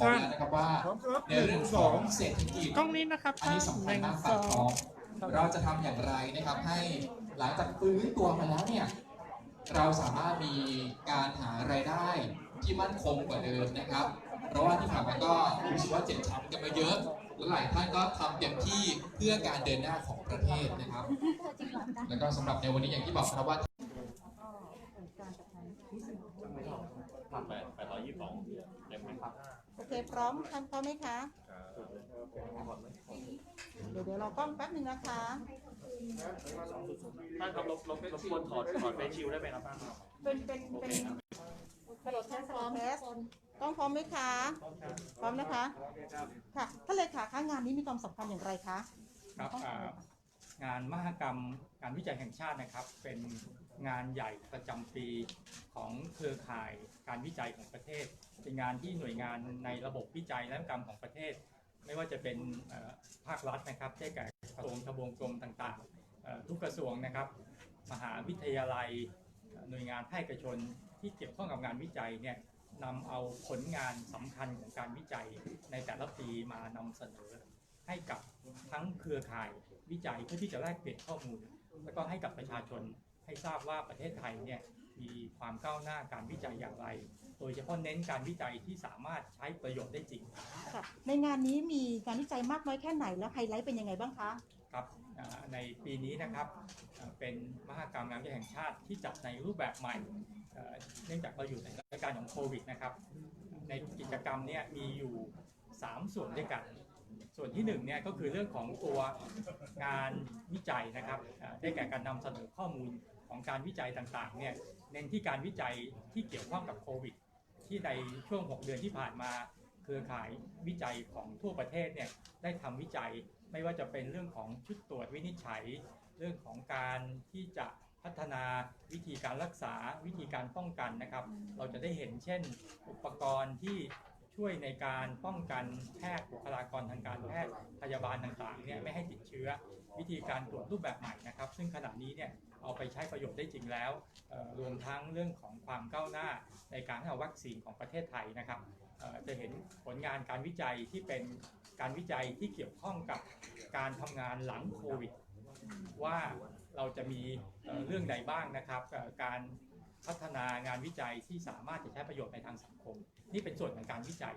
ครับอกท่านแล้วนะครับว่าพร้อมครับในเรื่องของเศรษฐกิจ กล้องนี้นะครับอันท่านนี้สำหคัญนึ่งมากสปาอกท้อง งเราจะทำอย่างไรนะครับให้หลังจากฟื้นตัวมาแล้วเนี่ยเราสามารถมีการหารายได้ที่มั่นคงกว่าเดิมนะครับ เพราะว่าที่ผ่านมาก็รู้สึกว่าเจ็บช้ำกันมาเยอะและหลายท่านก็ทำเต็มที่เพื่อการเดินหน้าของประเทศนะครับ แล้วก็สำหรับในวันนี้อย่างที่บอกนะครับว่า แปดแปดร้อยยี่สิบสองเต็มไหมครับ โอ เคพร้อมทำพร้อมไหมคะเดี๋ยวเดี๋ยวเรากล้องแป๊บหนึ่งนะคะท่านครับรบรบรบกวนถอดถอดเฟซชิลได้ไหมครับท่านเป็นเป็นเป็นกระโดดแค่พร้อมเทสกล้องพร้อมไหมคะ พร้อมนะคะ ค่ะท่านเลขาคะงานนี้มีความสำคัญอย่างไรคะครับอ่า งานมหกรรมการวิจัยแห่งชาตินะครับ เป็นงานใหญ่ประจำปีของเครือข่ายการวิจัยของประเทศ เป็นงานที่หน่วยงานในระบบวิจัยและกรรมของประเทศ ไม่ว่าจะเป็นภาครัฐนะครับได้แก่กระทรวงทบวงกรมต่างๆ ทุกกระทรวงนะครับ มหาวิทยาลัยหน่วยงานภาคเอกชนที่เกี่ยวข้องกับงานวิจัยเนี่ยนำเอาผลงานสำคัญของการวิจัยในแต่ละปีมานำเสนอให้กับทั้งเครือข่าย วิจัยเพื่อที่จะแลกเปลี่ยนข้อมูล แล้วก็ให้กับประชาชนให้ทราบว่าประเทศไทยเนี่ยมีความก้าวหน้าการวิจัยอย่างไร โดยเฉพาะเน้นการวิจัยที่สามารถใช้ประโยชน์ได้จริงค่ะในงานนี้มีการวิจัยมากน้อยแค่ไหนแล้วไฮไลท์เป็นยังไงบ้างคะครับอ่าในปีนี้นะครับอ่าเป็นมหกรรมงานวิจัยแห่งชาติที่จัดในรูปแบบใหม่เอ่อเนื่องจากเราอยู่ในสถานการณ์ของโควิดนะครับ ในกิจกรรมเนี่ยมีอยู่ 3 ส่วนด้วยกัน ส่วนที่1เนี่ยก็คือเรื่องของตัวงานวิจัยนะครับได้แก่การนำเสนอข้อมูลของการวิจัยต่างๆเนี่ยเน้นที่การวิจัยที่เกี่ยวข้องกับโควิด ที่ในช่วง 6 เดือนที่ผ่านมาเครือข่ายวิจัยของทั่วประเทศเนี่ยได้ทำวิจัยไม่ว่าจะเป็นเรื่องของชุดตรวจวินิจฉัย เรื่องของการที่จะพัฒนาวิธีการรักษาวิธีการป้องกันนะครับ เราจะได้เห็นเช่น อุปกรณ์ที่ ช่วยในการป้องกันแพทย์บุคลากรทางการแพทย์พยาบาลต่างๆเนี่ยไม่ให้ติดเชื้อ วิธีการตรวจรูปแบบใหม่นะครับ ซึ่งขณะนี้เนี่ยเอาไปใช้ประโยชน์ได้จริงแล้วรวมทั้งเรื่องของความก้าวหน้าในการเอาวัคซีนของประเทศไทยนะครับจะเห็นผลงานการวิจัยที่เป็นการวิจัยที่เกี่ยวข้องกับการทำงานหลังโควิดว่าเราจะมีเรื่องใดบ้างนะครับ การ พัฒนางานวิจัยที่สามารถจะใช้ประโยชน์ในทางสังคม นี่เป็นส่วนของการวิจัย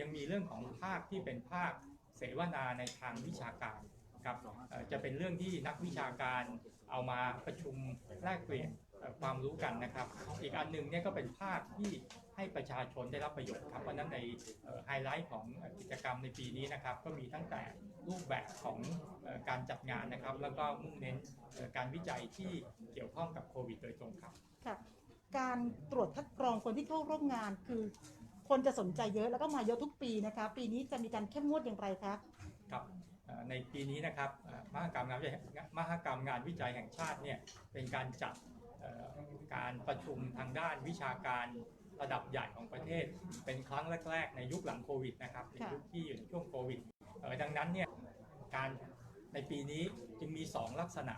ยังมีเรื่องของภาคที่เป็นภาคเสวนาในทางวิชาการครับจะเป็นเรื่องที่นักวิชาการเอามาประชุมแลกเปลี่ยนความรู้กันนะครับ อีกอันหนึ่งเนี่ยก็เป็นภาคที่ให้ประชาชนได้รับประโยชน์ครับเพราะนั้นในไฮไลท์ของกิจกรรมในปีนี้นะครับ ก็มีตั้งแต่รูปแบบของการจัดงานนะครับ แล้วก็มุ่งเน้นการวิจัยที่เกี่ยวข้องกับโควิดโดยตรงครับ ค่ะ การตรวจคัดกรองคนที่เข้าร่วมงานคือคนจะสนใจเยอะแล้วก็มาเยอะทุกปีนะคะ ปีนี้จะมีการเข้มงวดอย่างไรคะครับเอ่อในปีนี้นะครับเอ่อมหกรรมงานวิจัยมหกรรมงานวิจัยแห่งชาติเนี่ยเป็นการจัดเอ่อการประชุมทางด้านวิชาการระดับใหญ่ของประเทศ เป็นครั้งแรก ๆ ในยุคหลังโควิดนะครับในค่ะยุคที่อยู่ในช่วงโควิดเอ่อดังนั้นเนี่ยการในปีนี้จึงมี 2 ลักษณะ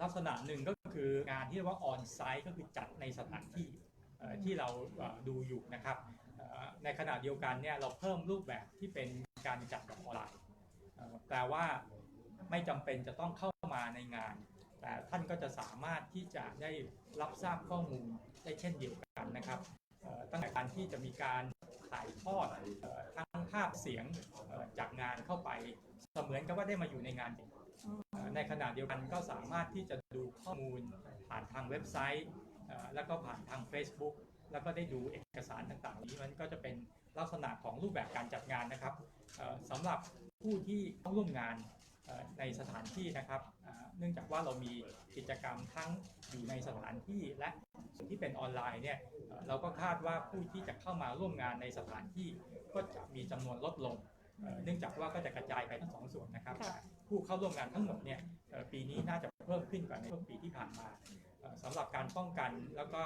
ลักษณะหนึ่งก็คืองานที่เรียกว่าออนไซต์ก็คือจัดในสถานที่เอ่อที่เราเอ่อดูอยู่นะครับเอ่อในขณะเดียวกันเนี่ยเราเพิ่มรูปแบบที่เป็นการจัดแบบออนไลน์เอ่อแปลว่าไม่จำเป็นจะต้องเข้ามาในงาน แต่ท่านก็จะสามารถที่จะได้รับทราบข้อมูลได้เช่นเดียวกันนะครับเอ่อตั้งแต่การที่จะมีการถ่ายทอดเอ่อทั้งภาพเสียงเอ่อจากงานเข้าไป เสมือนกับว่าได้มาอยู่ในงานจริงเอ่อในขณะเดียวกันก็สามารถที่จะดูข้อมูลผ่านทางเว็บไซต์เอ่อแล้วก็ผ่านทาง Facebook แล้วก็ได้ดูเอกสารต่างๆ นี้มันก็จะเป็นลักษณะของรูปแบบการจัดงานนะครับเอ่อสำหรับผู้ที่เข้าร่วมงานเอ่อในสถานที่นะครับอ่าเนื่องจากว่าเรามีกิจกรรมทั้งอยู่ในสถานที่และส่วนที่เป็นออนไลน์เนี่ยเอ่อเราก็คาดว่าผู้ที่จะเข้ามาร่วมงานในสถานที่ก็จะมีจำนวนลดลง เอ่อเนื่องจากว่าก็จะกระจายไปทั้งสองส่วนนะครับค่ะผู้เข้าร่วมงานทั้งหมดเนี่ยเอ่อปีนี้น่าจะเพิ่มขึ้นกว่าในช่วงปีที่ผ่านมาเอ่อสำหรับการป้องกันแล้วก็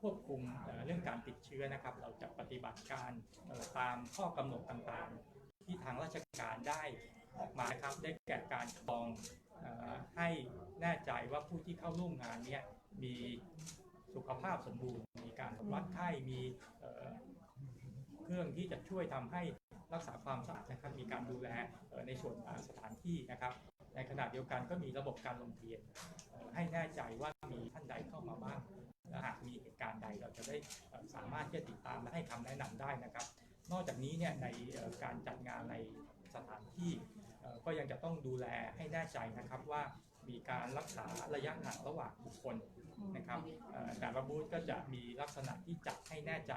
ควบคุมเอ่อเรื่องการติดเชื้อนะครับ เราจะปฏิบัติการเอ่อตามข้อกำหนดต่างๆ ที่ทางราชการได้ออกมานะครับได้แก่การกรองเอ่อให้แน่ใจว่าผู้ที่เข้าร่วมงานเนี่ยมีสุขภาพสมบูรณ์ มีการวัดไข้มีเอ่อเคเครื่องที่จะช่วยทำให้ รักษาความสะอาดนะครับ มีการดูแลในส่วนสถานที่นะครับ ในขณะเดียวกันก็มีระบบการลงทะเบียนให้แน่ใจว่ามีท่านใดเข้ามาบ้างหากมีเหตุการณ์ใดเราจะได้สามารถที่จะติดตามและให้คำแนะนำได้นะครับ นอกจากนี้เนี่ยในการจัดงานในสถานที่ก็ยังจะต้องดูแลให้แน่ใจนะครับว่า มีการรักษาระยะห่างระหว่างบุคคลนะครับเอ่อแต่ละบูธก็จะมีลักษณะที่จัดให้แน่ใจ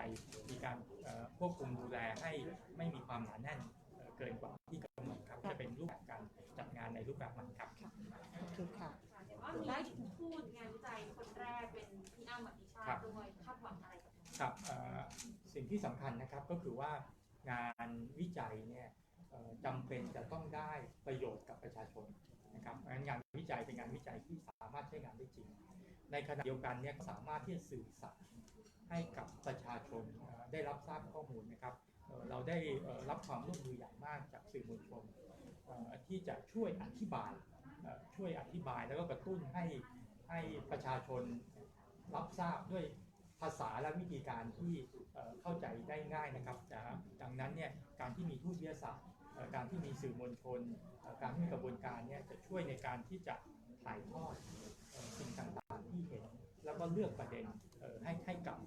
มีการเอ่อควบคุมดูแลให้ไม่มีความหนาแน่นเอ่อเกินกว่าที่กำหนดครับจะเป็นรูปแบบการจัดงานในรูปแบบใหม่ครับโอเคค่ะเห็นว่ามีพูดงานวิจัยคนแรกเป็นพี่อ้ำอภิชาครัติบด้วยคาดหวังอะไรกับครับเอ่อสิ่งที่สำคัญนะครับก็คือว่างานวิจัยเนี่ยเอ่อจำเป็นจะต้องได้ประโยชน์กับประชาชน นะครับเพราะฉะนั้นงานวิจัยเป็นงานวิจัยที่สามารถใช้งานได้จริง ในขณะเดียวกันเนี่ยสามารถที่จะสื่อสารให้กับประชาชนได้รับทราบข้อมูลนะครับ เราได้รับความร่วมมืออย่างมากจากสื่อมวลชนที่จะช่วยอธิบายช่วยอธิบายแล้วก็กระตุ้นให้ให้ประชาชนรับทราบด้วยภาษาและวิธีการที่เข้าใจได้ง่ายนะครับดังนั้นเนี่ยการที่มีทูตวิทยาศาสตร์ การที่มีสื่อมวลชน การที่กระบวนการเนี่ยจะช่วยในการที่จะถ่ายทอดสิ่งต่างๆที่เห็น แล้วก็เลือกประเด็นให้ให้กับ